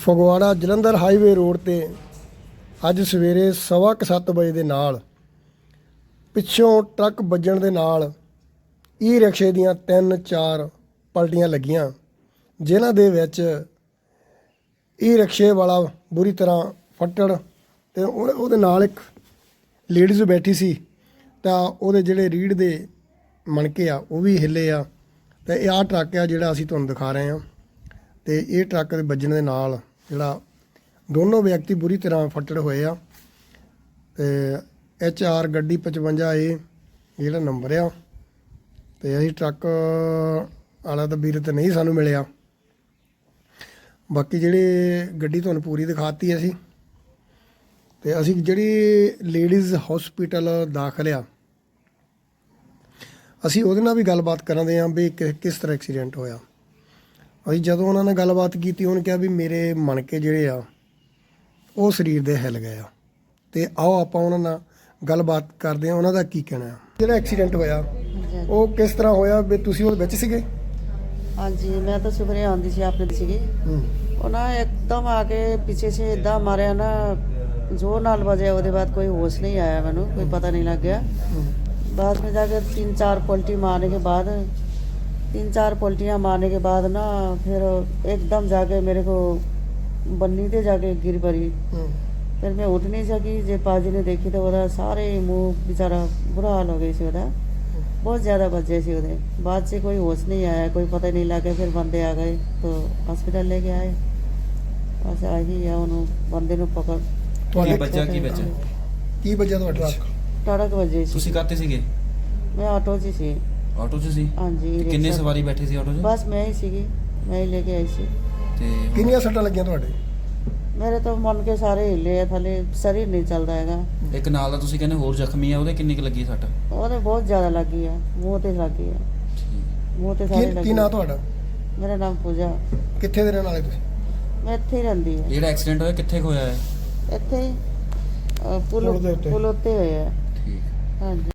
Phagwara Jalandhar highway road ਤੇ ਅੱਜ ਸਵੇਰੇ ਸਵਾ ਕੁ ਸੱਤ ਵਜੇ ਦੇ ਨਾਲ ਪਿੱਛੋਂ ਟਰੱਕ ਵੱਜਣ ਦੇ ਨਾਲ ਈ ਰਿਕਸ਼ੇ ਦੀਆਂ ਤਿੰਨ ਚਾਰ ਪਲਟੀਆਂ ਲੱਗੀਆਂ, ਜਿਨ੍ਹਾਂ ਦੇ ਵਿੱਚ ਈ ਰਿਕਸ਼ੇ ਵਾਲਾ ਬੁਰੀ ਤਰ੍ਹਾਂ ਫੱਟੜ ਤੇ ਉਹ- ਉਹਦੇ ਨਾਲ ਇੱਕ ਲੇਡੀਜ਼ ਬੈਠੀ ਸੀ ਤਾਂ ਉਹਦੇ ਜਿਹੜੇ ਰੀੜ ਦੇ ਮਣਕੇ ਆ, ਉਹ ਵੀ ਹਿੱਲੇ ਆ ਤੇ ਇਹ ਆ ਟਰੱਕ ਆ ਜਿਹੜਾ ਅਸੀਂ ਤੁਹਾਨੂੰ ਦਿਖਾ ਰਹੇ ਹਾਂ ਤੇ ਇਹ ਟਰੱਕ ਦੇ ਵੱਜਣ ਦੇ ਨਾਲ ਜਿਹੜਾ ਦੋਨੋਂ ਵਿਅਕਤੀ ਬੁਰੀ ਤਰ੍ਹਾਂ ਫੱਟੜ ਹੋਏ ਆ, ਤੇ ਐਚ ਆਰ ਗੱਡੀ 55 ਏ ਜਿਹੜਾ ਨੰਬਰ ਆ, ਤੇ ਅਸੀਂ ਟਰੱਕ ਵਾਲਾ ਤਾਂ ਵੀਰ ਤੇ ਨਹੀਂ ਸਾਨੂੰ ਮਿਲਿਆ। ਬਾਕੀ ਜਿਹੜੇ ਗੱਡੀ ਤੁਹਾਨੂੰ ਪੂਰੀ ਦਿਖਾਤੀ ਅਸੀਂ, ਤੇ ਅਸੀਂ ਜਿਹੜੀ ਲੇਡੀਜ਼ ਹਸਪੀਟਲ ਦਾਖਲ ਆ, ਅਸੀਂ ਉਹਦੇ ਨਾਲ ਵੀ ਗੱਲਬਾਤ ਕਰਾਂਦੇ ਆਂ ਵੀ ਕਿਸ ਤਰ੍ਹਾਂ ਐਕਸੀਡੈਂਟ ਹੋਇਆ। ਅਸੀਂ ਜਦੋਂ ਉਹਨਾਂ ਨਾਲ ਗੱਲਬਾਤ ਕੀਤੀ ਉਹਨਾਂ ਕਿਹਾ ਵੀ ਮੇਰੇ ਮਣਕੇ ਜਿਹੜੇ ਆ ਉਹ ਸਰੀਰ ਦੇ ਹਿੱਲ ਗਏ ਆ। ਤੇ ਆਓ ਆਪਾਂ ਉਹਨਾਂ ਨਾਲ ਗੱਲਬਾਤ ਕਰਦੇ ਆ ਉਹਨਾਂ ਦਾ ਕੀ ਕਹਿਣਾ ਜਿਹੜਾ ਐਕਸੀਡੈਂਟ ਹੋਇਆ ਉਹ ਕਿਸ ਤਰ੍ਹਾਂ ਹੋਇਆ ਵੀ ਤੁਸੀਂ ਉਹਦੇ ਵਿੱਚ ਸੀਗੇ? ਹਾਂਜੀ ਮੈਂ ਤਾਂ ਸਵੇਰੇ ਆਉਂਦੀ ਸੀ ਆਪਣੇ ਦੀ ਸੀਗੀ। ਉਹਨਾਂ ਇੱਕਦਮ ਆ ਕੇ ਪਿੱਛੇ ਸੇ ਇਦਾਂ ਮਾਰਿਆ ਨਾ ਜੋ ਨਾਲ ਵਜਿਆ ਉਹਦੇ ਬਾਅਦ ਕੋਈ ਹੋਸ਼ ਨਹੀਂ ਆਇਆ ਮੈਨੂੰ ਕੋਈ ਪਤਾ ਨਹੀਂ ਲੱਗ ਗਿਆ ਬਾਅਦ ਵਿੱਚ ਜਾ ਕੇ ਤਿੰਨ ਚਾਰ ਪਲਟੀ ਮਾਰਨੇ ਕੇ ਬਾਅਦ तीन चार पलटियां मारने के बाद ना फिर एकदम जाके मेरे को बन्नी ते जाके गिर पड़ी ਹੂੰ फिर मैं उठ नहीं सकी जे पाजी ने देखी तो ਉਹਦਾ ਸਾਰੇ ਮੂੰਹ बेचारा बुरा हाल हो गई ਸੀ ਉਹਦਾ ਬਹੁਤ ਜ਼ਿਆਦਾ ਵੱਜੇ ਸੀ ਉਹਦੇ ਬਾਅਦ 'ਚ ਕੋਈ ਹੋਸ਼ ਨਹੀਂ ਆਇਆ ਕੋਈ ਪਤਾ ਹੀ ਨਹੀਂ ਲੱਗਾ ਫਿਰ ਬੰਦੇ ਆ ਗਏ तो ਹਸਪੀਟਲ ਲੈ ਕੇ ਆਏ ਬਸ ਆਹੀ ਆ ਉਹਨੂੰ ਬੰਦੇ ਨੂੰ ਪਕੜ ਕੀ ਤੁਹਾਡੇ ਬੱਚਾ ਕੀ ਬੱਚਾ ਕੀ ਵਜ੍ਹਾ ਤੁਹਾਡੇ ਟੜਕ ਵੱਜੇ ਸੀ ਤੁਸੀਂ ਕਾਤੇ ਸੀਗੇ ਮੈਂ ਆਟੋ 'ਚ ਸੀ ਆਟੋ 'ਚ ਸੀ? ਹਾਂਜੀ ਤੇ ਕਿੰਨੇ ਰਿਕਸ਼ਾ- ਸਵਾਰੀ ਬੈਠੇ ਸੀ ਆਟੋ 'ਚ? ਬਸ ਮੈਂ ਹੀ ਸੀਗੀ ਮੈਂ ਹੀ ਲੈ ਕੇ ਆਈ ਸੀ। ਤੇ ਕਿੰਨੀਆਂ ਸੱਟਾਂ ਲੱਗੀਆਂ ਤੁਹਾਡੇ? ਮੇਰੇ ਤਾਂ ਮਨ ਕੇ ਸਾਰੇ ਹਿੱਲੇ ਆ ਥੱਲੇ ਸਰੀਰ ਨਹੀਂ ਚੱਲਦਾ ਹੈਗਾ। ਇੱਕ ਨਾਲ ਦਾ ਤੁਸੀਂ ਕਹਿੰਦੇ ਹੋਰ ਜ਼ਖਮੀ ਆ ਉਹਦੇ ਕਿੰਨੀ ਕੁ ਲੱਗੀ ਸੱਟ? ਉਹਦੇ ਬਹੁਤ ਜ਼ਿਆਦਾ ਲੱਗੀ ਆ ਮੂੰਹ ਤੇ ਲੱਗੀ ਆ। ਮੂੰਹ ਤੇ ਸਾਰੇ ਕੀ ਲੱਗੀ ਕੀ ਨਾਂ ਤੁਹਾਡਾ? ਮੇਰਾ ਨਾਮ ਪੂਜਾ। ਕਿੱਥੇ ਦੇ ਰਹਿਣ ਵਾਲੇ ਤੁਸੀਂ? ਮੈਂ ਇੱਥੇ ਹੀ ਰਹਿੰਦੀ ਆ। ਜਿਹੜਾ ਐਕਸੀਡੈਂਟ ਹੋਇਆ ਕਿੱਥੇ ਕੁ ਹੋਇਆ ਹੈ ਇੱਥੇ ਹੀ ਅਹ, ਪੁਲ ਪੁਲ ਦੇ ਉੱਤੇ। ਪੁਲ ਉੱਤੇ ਹੋਇਆ। ਠੀਕ। ਹਾਂਜੀ।